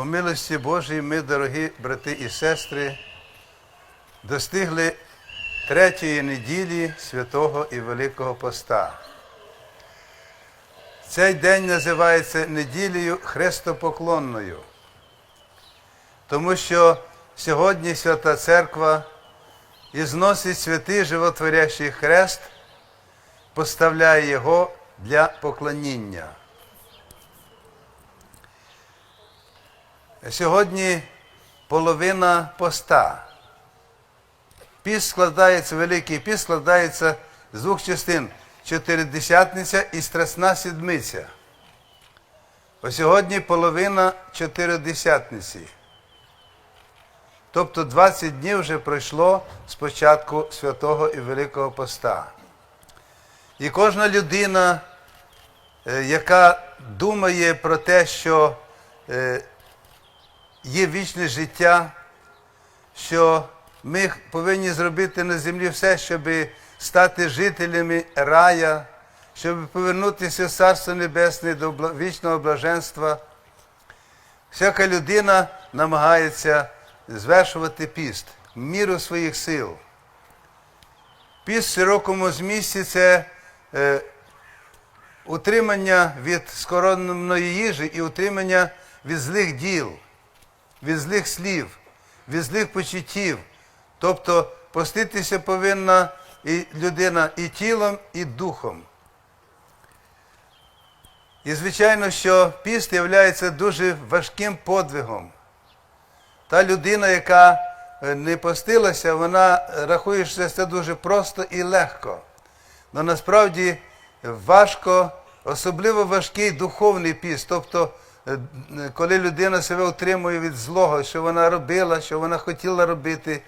По милості Божій ми, дорогі брати і сестри, достигли третьої неділі святого і Великого Поста. Цей день називається неділею Христопоклонною, тому що сьогодні Свята Церква ізносить святий животворящий хрест, поставляє його для поклоніння. Сьогодні половина поста. Піст складається, великий піст складається з двох частин чотиридесятниця і страсна седмиця. Ось сьогодні половина чотиридесятниці. Тобто 20 днів вже пройшло з початку святого і Великого Поста. І кожна людина, е, яка думає про те, що е, є вічне життя, що ми повинні зробити на землі все, щоб стати жителями рая, щоб повернутися в Царство Небесне до вічного блаженства. Всяка людина намагається звершувати піст в міру своїх сил. Піст в широкому змісті це е, утримання від скоромної їжі і утримання від злих діл, від злих слів, від злих почуттів. Тобто поститися повинна і людина і тілом, і духом. І звичайно, що піст є дуже важким подвигом. Та людина, яка е, не постилася, вона рахує, що це дуже просто і легко. Але насправді важко, особливо важкий духовний піст. Тобто, коли людина себе утримує від злого, що вона робила, що вона хотіла робити,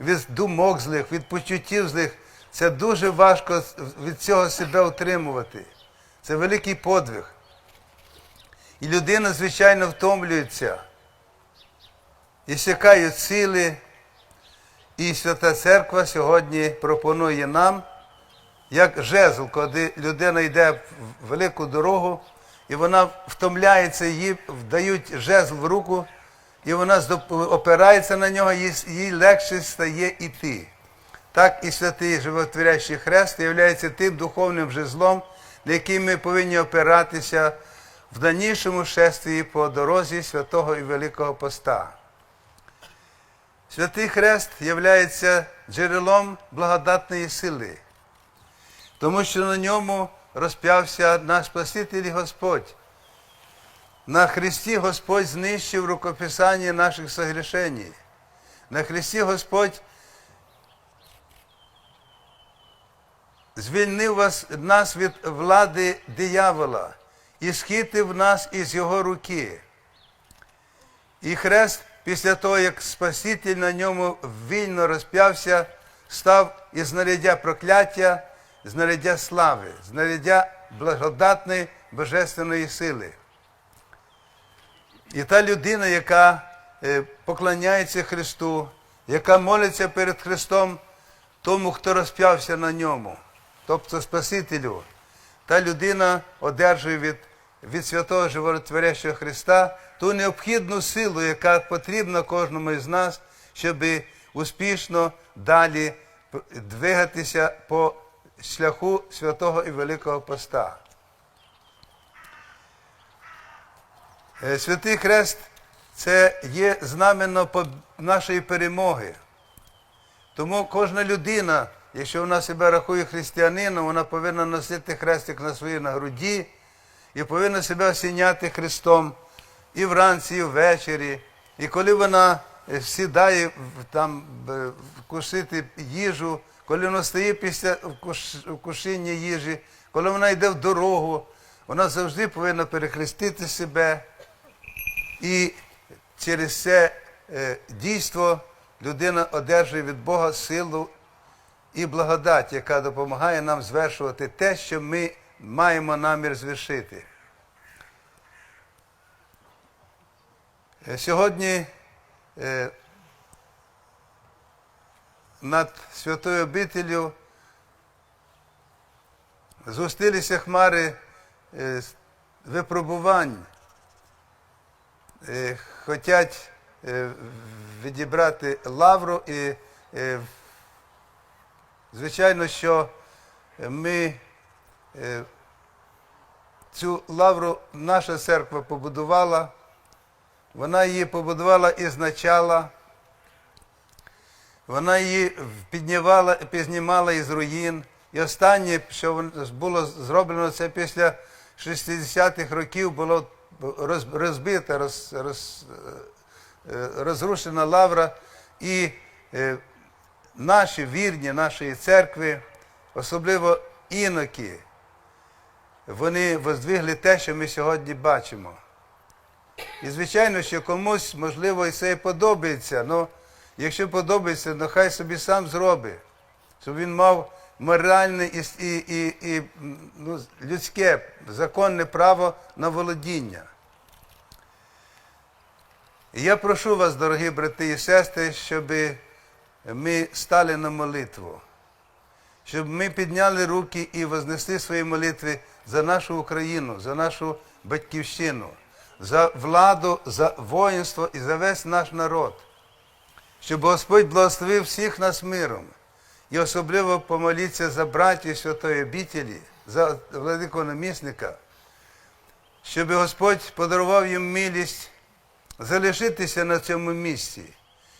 від думок злих, від почуттів злих, це дуже важко від цього себе утримувати. Це великий подвиг. І людина, звичайно, втомлюється і сякають сили. І Свята Церква сьогодні пропонує нам, як жезл, коли людина йде в велику дорогу, і вона втомляється, їй дають жезл в руку, і вона опирається на нього, їй, легше стає іти. Так і святий животворящий хрест є тим духовним жезлом, на який ми повинні опиратися в дальнішому шествії по дорозі святого і Великого Поста. Святий Хрест є джерелом благодатної сили, тому що на ньому розп'явся наш Спаситель і Господь. На Христі Господь знищив рукописання наших согрішень. На Христі Господь звільнив вас, нас від влади диявола і схитив нас із його руки. І хрест, після того, як Спаситель на ньому вільно розп'явся, став із знаряддя прокляття, знаряддя слави, знаряддя благодатної божественної сили. І та людина, яка е, поклоняється Христу, яка молиться перед Христом тому, хто розп'явся на ньому, тобто Спасителю, та людина одержує від, від святого Животворящого Христа ту необхідну силу, яка потрібна кожному із нас, щоб успішно далі двигатися по шляху святого і Великого Поста. Е, Святий Хрест це є знамено нашої перемоги. Тому кожна людина, якщо вона себе рахує християнином, вона повинна носити хрестик на своїй на груді і повинна себе осіняти Христом і вранці, і ввечері. І коли вона сідає там е, вкусити їжу, коли вона стає після вкушення їжі, коли вона йде в дорогу, вона завжди повинна перехрестити себе. І через це е, дійство людина одержує від Бога силу і благодать, яка допомагає нам звершувати те, що ми маємо намір звершити. Е, Сьогодні е, над святою обителю згустилися хмари е, випробувань. е, хочуть е, відібрати лавру і, е, звичайно, що ми е, цю лавру наша церква побудувала. Вона її побудувала ізначала. Вона її піднімала, піднімала із руїн. І останнє, що було зроблено, це після 60-х років було розбита, роз, роз, е, розрушена лавра. І е, наші вірні нашої церкви, особливо іноки, вони воздвигли те, що ми сьогодні бачимо. І звичайно, що комусь, можливо, це і подобається. але якщо подобається, то хай собі сам зробить, щоб він мав моральне і, і, і ну, людське законне право на володіння. І я прошу вас, дорогі брати і сестри, щоб ми стали на молитву, щоб ми підняли руки і вознесли свої молитви за нашу Україну, за нашу батьківщину, за владу, за воїнство і за весь наш народ, щоб Господь благословив всіх нас миром. І особливо помоліться за братів Святої обітелі, за владикого намісника, щоб Господь подарував їм милість залишитися на цьому місці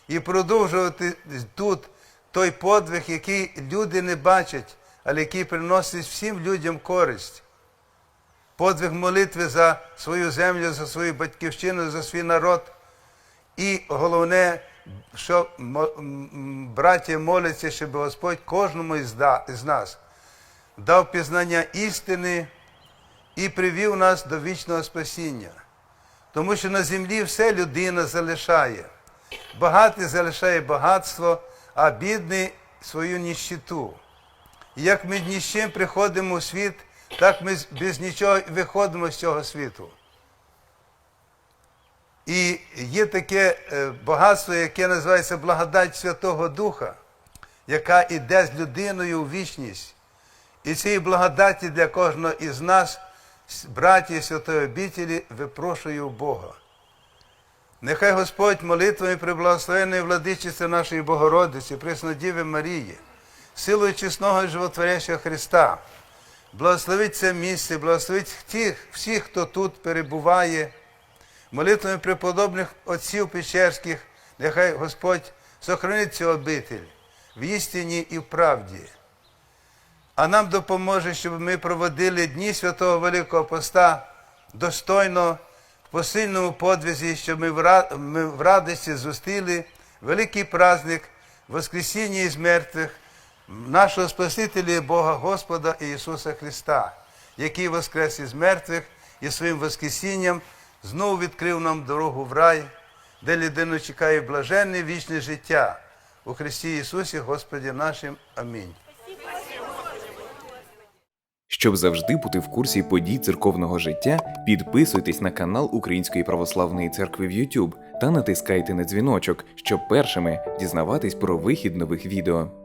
і продовжувати тут той подвиг, який люди не бачать, але який приносить всім людям користь. Подвиг молитви за свою землю, за свою батьківщину, за свій народ. І головне, що браття моляться, щоб Господь кожному із нас дав пізнання істини і привів нас до вічного спасіння. Тому що на землі все людина залишає. Багатий залишає багатство, а бідний свою ніщиту. І як ми ні з чим приходимо у світ, так ми без нічого виходимо з цього світу. І є таке е, багатство, яке називається благодать Святого Духа, яка йде з людиною у вічність. І цієї благодаті для кожного із нас, браті Святої обітелі, випрошую Бога. Нехай Господь молитвами приблагословеної владичиці нашої Богородиці, Преснодіви Марії, силою чесного і животворящого Христа, благословить це місце, благословить тих, всіх, хто тут перебуває, молитвами преподобних отців Печерських, нехай Господь сохранить цю обитель в істині і в правді. А нам допоможе, щоб ми проводили дні Святого Великого Поста достойно, в посильному подвизі, щоб ми в радості зустріли великий праздник Воскресіння із мертвих, нашого Спасителя Бога Господа Ісуса Христа, який воскрес із мертвих і своїм Воскресінням знову відкрив нам дорогу в рай, де людину чекає блаженне вічне життя у Христі Ісусі, Господі нашим. Амінь. Щоб завжди бути в курсі подій церковного життя, підписуйтесь на канал Української православної церкви в YouTube та натискайте на дзвіночок, щоб першими дізнаватись про вихід нових відео.